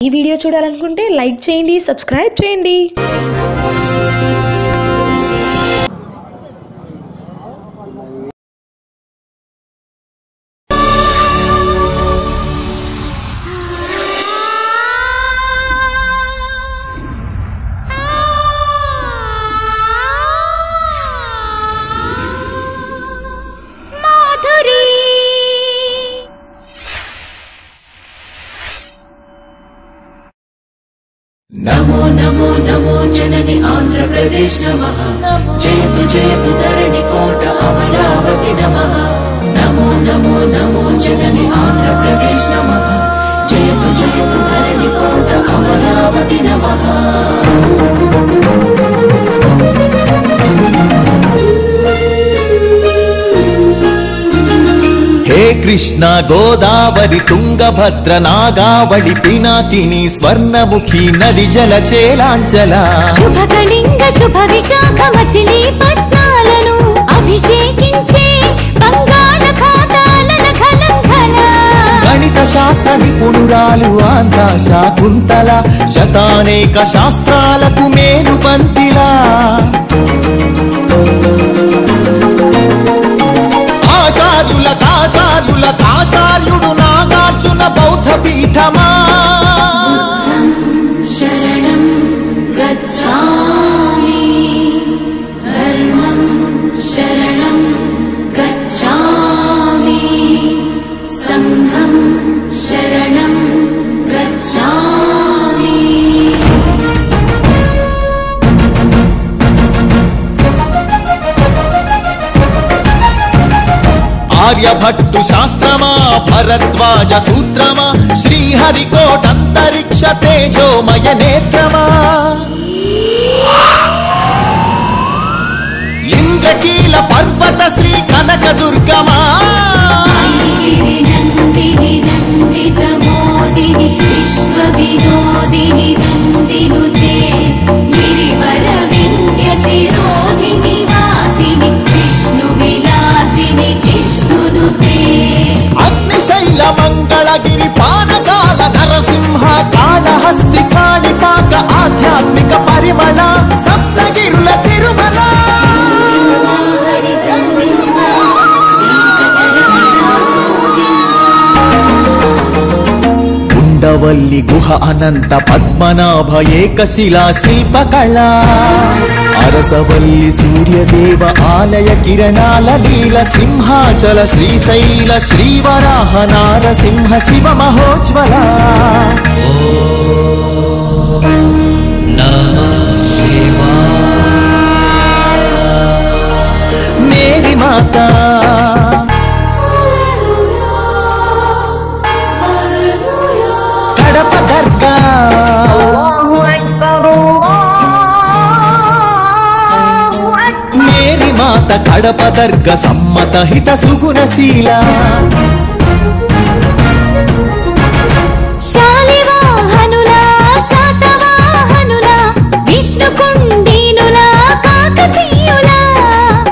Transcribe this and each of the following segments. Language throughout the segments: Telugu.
ఈ వీడియో చూడాలనుకుంటే లైక్ చేయండి సబ్స్క్రైబ్ చేయండి. జనని ఆంధ్రప్రదేశ్ నమ. చేతు చేతు ధరణి కోట అమరావతి నమ. నమో నమో నమో జనని ఆంధ్రప్రదేశ్ నమ. చేతు చేతు ధరణి కోట అమరావతి నమ. కృష్ణ గోదావరి తుంగభద్ర నాగావళి పినాకిని స్వర్ణముఖి నది జల చేలాంచల శుభ కళింగ శుభ విశాఖ మచిలీపట్నాలను అభిషేకించే బంగాళ గణిత శాస్త్ర నిపుణురాలు ఆంధ్ర శాకుంతల శతానేక శాస్త్రాలకు మేలు పంతిలా ఆర్యభట్టు శాస్త్రమా భరద్వాజ సూత్రమా శ్రీహరికోటంతరిక్ష తేజోమయ నేత్రమా? ఇంద్రకీల పర్వత శ్రీ కనక దుర్గమా ఉండవల్లి గుహ అనంత పద్మనాభ ఏకశిలా శిల్పకళ. అరసవల్లి సూర్యదేవ ఆలయ కిరణాల లీల సింహాచల శ్రీశైల శ్రీవరాహ నారసింహ శివ మహోజ్వల. మేరీ మాతా. కడప దర్గ సమ్మత హిత సుగుణశీల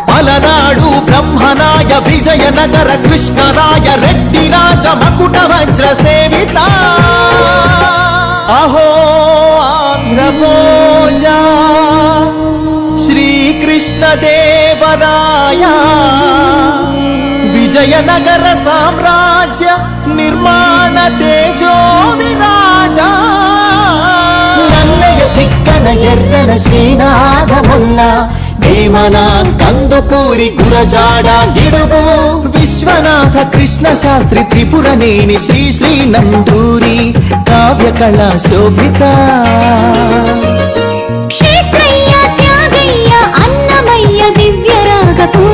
పలనాడు బ్రహ్మనాయ విజయనగర కృష్ణరాయ రెడ్డి రాజ మకుట వజ్ర సేవిత. అహో దేవరాయ విజయనగర సామ్రాజ్య నిర్మాణ తేజో విరాజా నన్నయ తిక్కన ఎర్రన శ్రీనాథముల్ల వేమన కందుకూరి గురజాడ గిడుగు. విశ్వనాథ కృష్ణ శాస్త్రి త్రిపురనేని శ్రీ శ్రీ నందూరి కావ్య కళా శోభిత.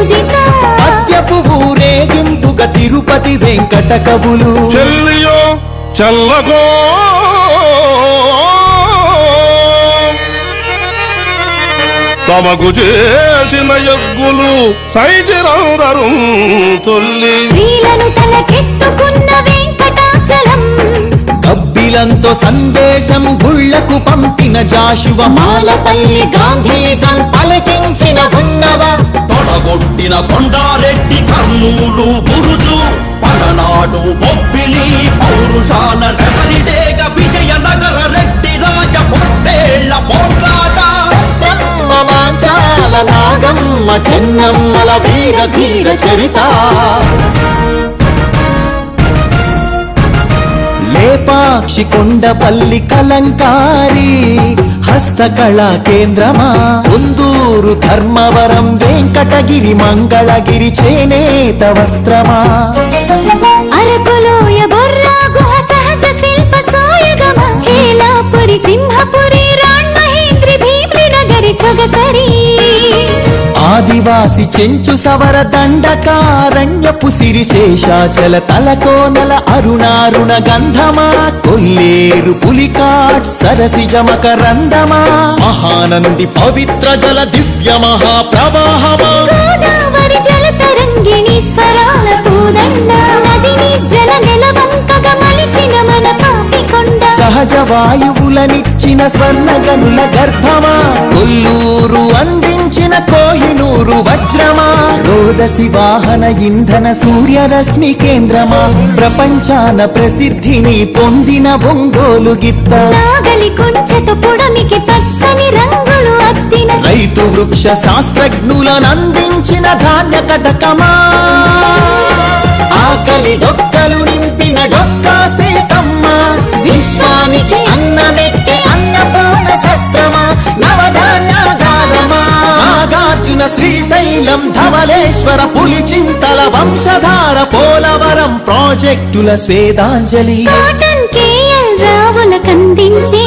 పద్యపు ఊరేగింపుగా తిరుపతి వెంకట కవులు చెల్లియో చల్లగో తమకు చేసిన యజ్ఞులు సైచిరందరు తొల్లి. వీలను తలకెత్తుకున్న ఆకులంతో సందేశం గుళ్ళకు పంపిన జాషువ మాలపల్లి గాంధీజన్ పలకించిన ఉన్నవ తొడగొట్టిన కొండారెడ్డి కర్నూలు గురుజు పలనాడు బొబ్బిలి పౌరుషాల నెమలిడేగ విజయ నగర రెడ్డి రాజ పొట్టేళ్ళ పోట్లాట. చెన్నమ్మల వీర ధీర చరిత. లేపాక్షి కొండపల్లి కలంకారి హస్తకళా కేంద్రమా? ఉందూరు ధర్మవరం వెంకటగిరి మంగళగిరి చేనేత వస్త్రమా? అరకులోయ బొర్రా గుహ సహజ శిల్ప సోయగమ? హేలాపురి సింహపురి రాణ్ మహేంద్రి భీమ్లి నగరి సొగసరి. ఆదివాసి చెంచు సవర దండకారణ్యపు సిరిశేషాచల తలకోనల అరుణారుణ గంధమా కొల్లేరు పులికాట్ సరసి జమక రందమా మహానంది పవిత్ర జల దివ్య మహాప్రవాహమా. గోదావరి జల తరంగిణి స్వరాల పూదండ నదిని జల నెలవంకగా పాపికొండ సహజ వాయువులనిచ్చిన స్వర్ణ గనుల గర్భమా? కొల్లూరు అందించిన కోహినూరు వజ్రమా? రోదసి వాహన ఇంధన సూర్యరశ్మి కేంద్రమా? ప్రపంచాన ప్రసిద్ధిని పొందిన ఒంగోలు గిత్త. రైతు వృక్ష శాస్త్రజ్ఞులనందించిన ధాన్య కటకమా? శ్రీశైలం ధవలేశ్వర పులిచింతల వంశధార పోలవరం ప్రాజెక్టుల స్వేదాంజలి. రావుల కందించే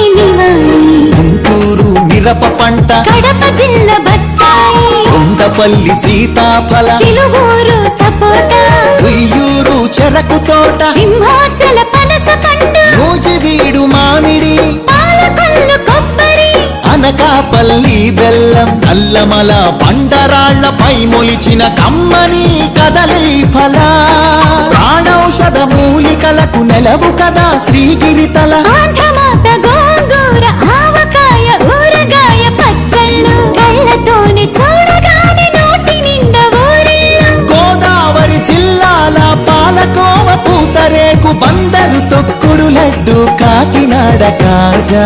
గుంటూరు మిరప పంట. కడప జిల్లా బత్తాయి. కొండపల్లి సీతాఫల. చిలువూరు సపోటా. ఉయ్యూరు చెరకు తోట. సింహాచల పనస పండు నూజివీడు మామిడి పాలకొల్లు కొబ్బరి అనకాపల్లి బెల్లం అల్లమల బండరాళ్ళపై మొలిచిన కమ్మని కదలి ఫల. ప్రాణౌషధ మూలికలకు నెలవు కదా నిండా ఊరిళ్ళు గోదావరి జిల్లాల పాలకోవ పూతరేకు బందరు తొక్కుడు లడ్డు కాకినాడ కాజా.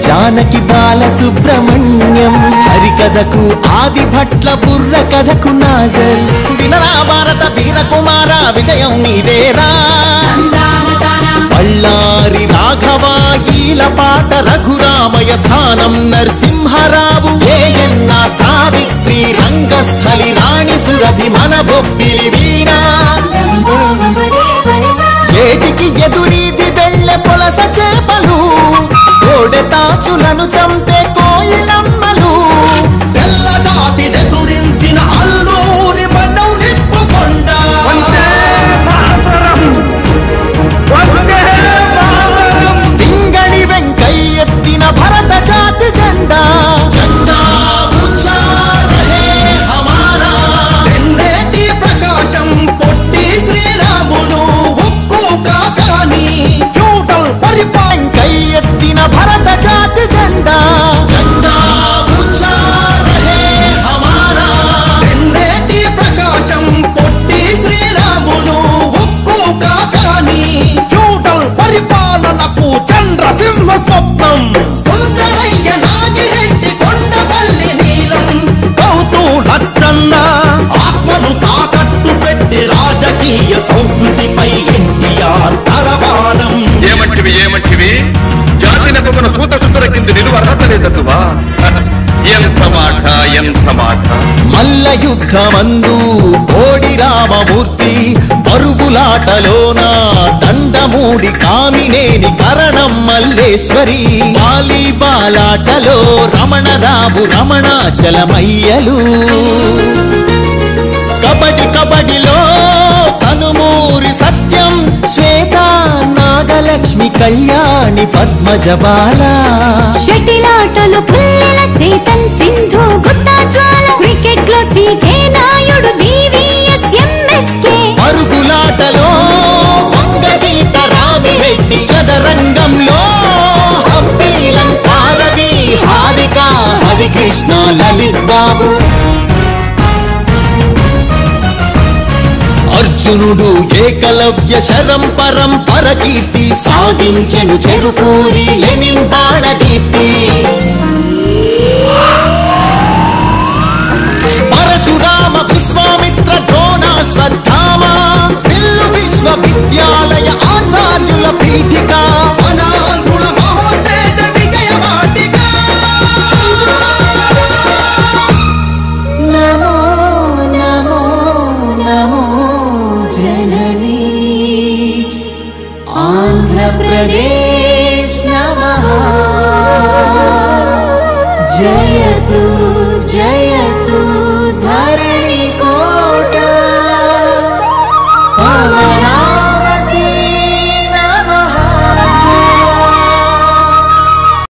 జానకి బాల సుబ్రహ్మణ్యం హరికథకు ఆది భట్ల బుర్ర కథకు నాజర్. వినరా భారత వీర కుమార విజయం నీదేరా. బళ్ళారి రాఘవాయిల పాట రఘురామయ స్థానం నరసింహరావు. ఏఎన్ఆర్ సావిత్రి రంగస్థలి రాణి సురభి మన బొబ్బిలి వీణా. ఏటికి ఎదురీది రాజులను చంపి జాతి సూతకు దొరికింది నిలువ అర్హత లేదటువా ఎంత మాట ఎంత మాట. మల్ల యుద్ధమందు కోడి రామమూర్తి పరుగులాటలోన దండమూడి కామినేని కరణం మల్లేశ్వరి బాలి బాలాటలో రమణరావు రమణాచలమయ్యలు కబడి కబడిలో కనుమూరి సత్యం శ్వేత నాగలక్ష్మి కళ్యాణ్. రాణి పద్మజబాల షటిలాటలు పుల్లెల చేతన్ సింధు గుత్తా అర్జునుడు ఏకలవ్య శరం పరంపర కీర్తి సాగించెను చెరుకూరి లెనిన్ బాణదీప్తి పరశురామ प्रदेशम जयतु